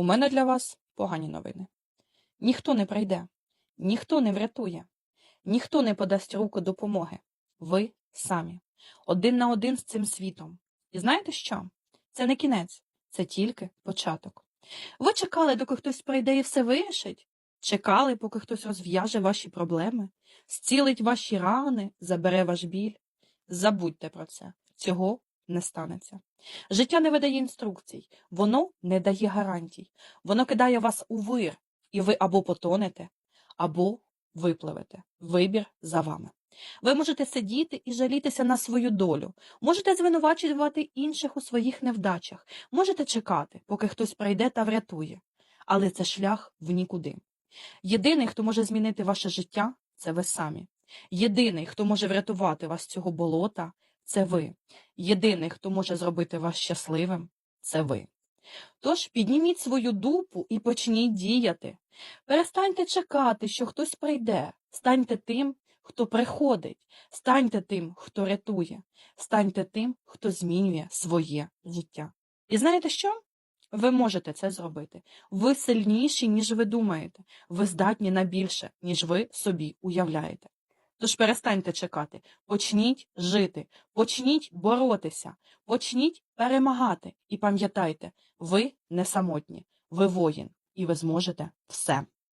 У мене для вас погані новини. Ніхто не прийде, ніхто не врятує, ніхто не подасть руку допомоги. Ви самі, один на один з цим світом. І знаєте що? Це не кінець, це тільки початок. Ви чекали, доки хтось прийде і все вирішить? Чекали, поки хтось розв'яже ваші проблеми, зцілить ваші рани, забере ваш біль. Забудьте про це. Цього не станеться. Життя не видає інструкцій, воно не дає гарантій. Воно кидає вас у вир, і ви або потонете, або випливете. Вибір за вами. Ви можете сидіти і жалітися на свою долю, можете звинувачувати інших у своїх невдачах, можете чекати, поки хтось прийде та врятує. Але це шлях в нікуди. Єдиний, хто може змінити ваше життя, це ви самі. Єдиний, хто може врятувати вас з цього болота, це ви. Єдиний, хто може зробити вас щасливим, це ви. Тож підніміть свою дупу і почніть діяти. Перестаньте чекати, що хтось прийде. Станьте тим, хто приходить. Станьте тим, хто рятує. Станьте тим, хто змінює своє життя. І знаєте що? Ви можете це зробити. Ви сильніші, ніж ви думаєте. Ви здатні на більше, ніж ви собі уявляєте. Тож перестаньте чекати, почніть жити, почніть боротися, почніть перемагати. І пам'ятайте, ви не самотні, ви воїн, і ви зможете все.